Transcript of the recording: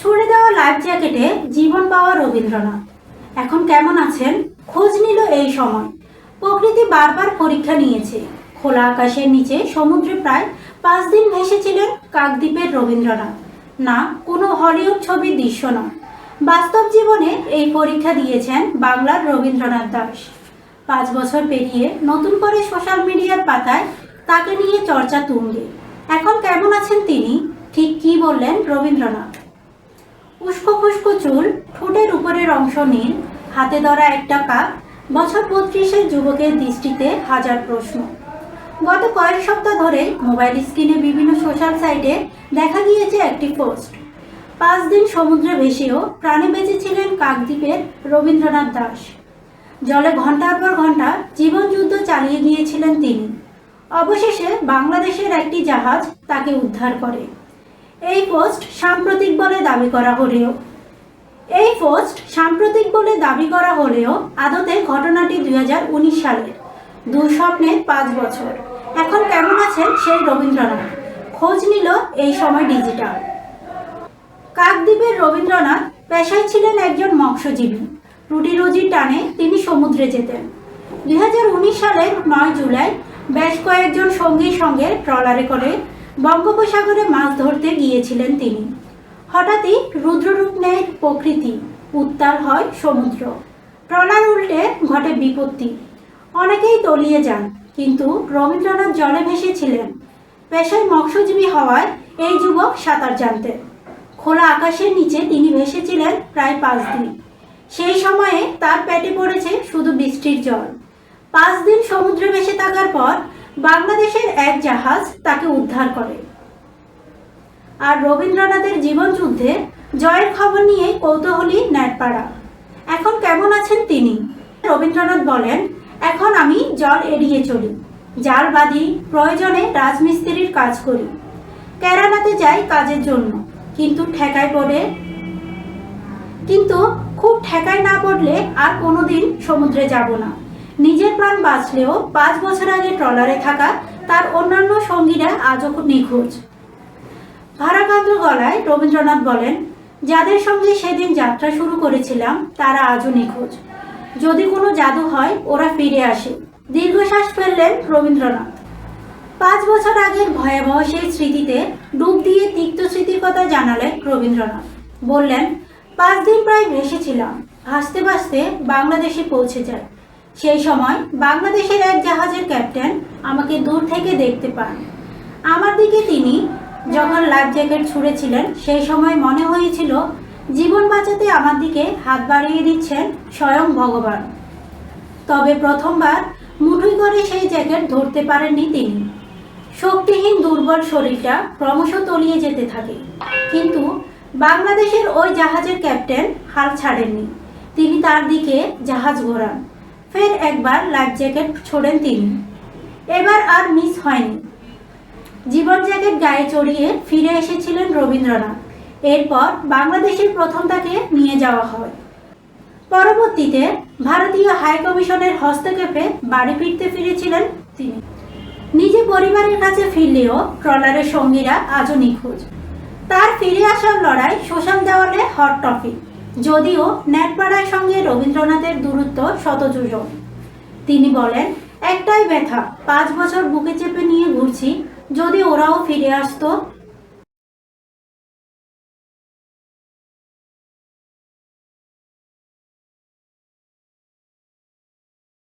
ছুড়ে দেওয়া লাইফ জ্যাকেটে জীবন পাওয়া রবীন্দ্রনাথ। এখন কেমন আছেন? খোঁজ নিল এই সময়। প্রকৃতি বারবার পরীক্ষা নিয়েছে। খোলা আকাশের নিচে সমুদ্রে প্রায় পাঁচ দিন ভেসেছিলেন কাকদ্বীপের রবীন্দ্রনাথ। না, কোনো হলিউড ছবির দৃশ্য নয়। বাস্তব জীবনে এই পরীক্ষা দিয়েছেন বাংলার রবীন্দ্রনাথ দাস। পাঁচ বছর পেরিয়ে নতুন করে সোশ্যাল মিডিয়ার পাতায় তাকে নিয়ে চর্চা তুঙ্গে। এখন কেমন আছেন তিনি? ঠিক কী বললেন রবীন্দ্রনাথ? উস্কো খুস্কো চুল, ঠোঁটের উপরের অংশ নীল, হাতে ধরা একটা কাপ। বছর বত্রিশের যুবকের দৃষ্টিতে হাজার প্রশ্ন। গত কয়েক সপ্তাহ ধরে মোবাইল স্ক্রিনে বিভিন্ন সোশ্যাল সাইটে দেখা গিয়েছে একটি পোস্ট। পাঁচ দিন সমুদ্রে ভেসেও প্রাণে বেঁচেছিলেন কাকদ্বীপের রবীন্দ্রনাথ দাস। জলে ঘণ্টার পর ঘণ্টা জীবনযুদ্ধ চালিয়ে গিয়েছিলেন তিনি। অবশেষে বাংলাদেশের একটি জাহাজ তাকে উদ্ধার করে। এই পোস্ট সাম্প্রতিক বলে দাবি করা হলেও, এই পোস্ট সাম্প্রতিক বলে দাবি করা হলেও আদতে ঘটনাটি দুই সালের দুঃস্বপ্নের পাঁচ বছর। এখন কেমন আছেন সেই রবীন্দ্রনাথ? খোঁজ নিল এই সময় ডিজিটাল। কাকদ্বীপের রবীন্দ্রনাথ পেশায় ছিলেন একজন মৎস্যজীবী। রুটি রুজির টানে তিনি সমুদ্রে যেতেন। দুই সালের নয় জুলাই বেশ কয়েকজন সঙ্গীর সঙ্গে ট্রলারে করে বঙ্গোপসাগরে মাছ ধরতে গিয়েছিলেন তিনি। হঠাৎই রুদ্ররূপ নেয় প্রকৃতি উত্তাল হয় সমুদ্র। ট্রলার উল্টে ঘটে বিপত্তি। অনেকেই তলিয়ে যান, কিন্তু রবীন্দ্রনাথ জলে ভেসেছিলেন। পেশায় মৎস্যজীবী হওয়ায় এই যুবক সাঁতার জানতেন। খোলা আকাশের নিচে তিনি ভেসেছিলেন প্রায় পাঁচ দিন। সেই সময়ে তার পেটে পড়েছে শুধু বৃষ্টির জল। পাঁচ দিন সমুদ্রে ভেসে থাকার পর বাংলাদেশের এক জাহাজ তাকে উদ্ধার করে। আর রবীন্দ্রনাথের জীবন যুদ্ধে জয়ের খবর নিয়ে কৌতূহলী নেটপাড়া এখন কেমন আছেন তিনি? রবীন্দ্রনাথ বলেন, এখন আমি জল এড়িয়ে চলি। জাল বাঁধি, প্রয়োজনে রাজমিস্ত্রির কাজ করি। কেরানাতে যাই কাজের জন্য। কিন্তু ঠেকায় পড়ে কিন্তু খুব ঠেকায় না পড়লে আর কোনোদিন সমুদ্রে যাব না। নিজের প্রাণ বাঁচলেও পাঁচ বছর আগে ট্রলারে থাকা তার অন্যান্য সঙ্গীরা আজও নিখোঁজ। ভারাকান্ত গলায় রবীন্দ্রনাথ বলেন, যাদের সঙ্গে সেদিন যাত্রা শুরু করেছিলাম, তারা আজও নিখোঁজ। যদি কোনো জাদু হয়, ওরা ফিরে আসে। দীর্ঘশ্বাস ফেললেন রবীন্দ্রনাথ। পাঁচ বছর আগের ভয়াবহ সেই স্মৃতিতে ডুব দিয়ে তিক্ত স্মৃতির কথা জানালেন রবীন্দ্রনাথ। বললেন, পাঁচ দিন প্রায় ভেসেছিলাম। ভাসতে ভাসতে বাংলাদেশে পৌঁছে যায় সেই সময় বাংলাদেশের এক জাহাজের ক্যাপ্টেন আমাকে দূর থেকে দেখতে পান। আমার দিকে তিনি যখন লাইফ জ্যাকেট ছুঁড়েছিলেন, সেই সময় মনে হয়েছিল জীবন বাঁচাতে আমার দিকে হাত বাড়িয়ে দিচ্ছেন স্বয়ং ভগবান। তবে প্রথমবার মুঠুই করে সেই জ্যাকেট ধরতে পারেননি তিনি। শক্তিহীন দুর্বল শরীরটা ক্রমশ তলিয়ে যেতে থাকে। কিন্তু বাংলাদেশের ওই জাহাজের ক্যাপ্টেন হাল ছাড়েননি। তিনি তার দিকে জাহাজ ঘোরান। ফের একবার লাইফ জ্যাকেট ছোড়েন তিনি। এবার আর মিস হয়নি। জীবন জ্যাকেট গায়ে চড়িয়ে ফিরে এসেছিলেন রবীন্দ্রনাথ। এরপর বাংলাদেশের প্রথম তাকে নিয়ে যাওয়া হয়। পরবর্তীতে ভারতীয় হাইকমিশনের হস্তক্ষেপে বাড়ি ফিরতে ফিরেছিলেন তিনি। নিজে পরিবারের কাছে ফিরলেও ট্রলারের সঙ্গীরা আজও নিখোঁজ। তার ফিরে আসার লড়াই সোশ্যাল দেওয়ালে হট টপিক। যদিও নেটপাড়ার সঙ্গে রবীন্দ্রনাথের দূরত্ব শতযোজন তিনি বলেন, একটাই ব্যথা, পাঁচ বছর বুকে চেপে নিয়ে ঘুরছি, যদি ওরাও ফিরে আসতো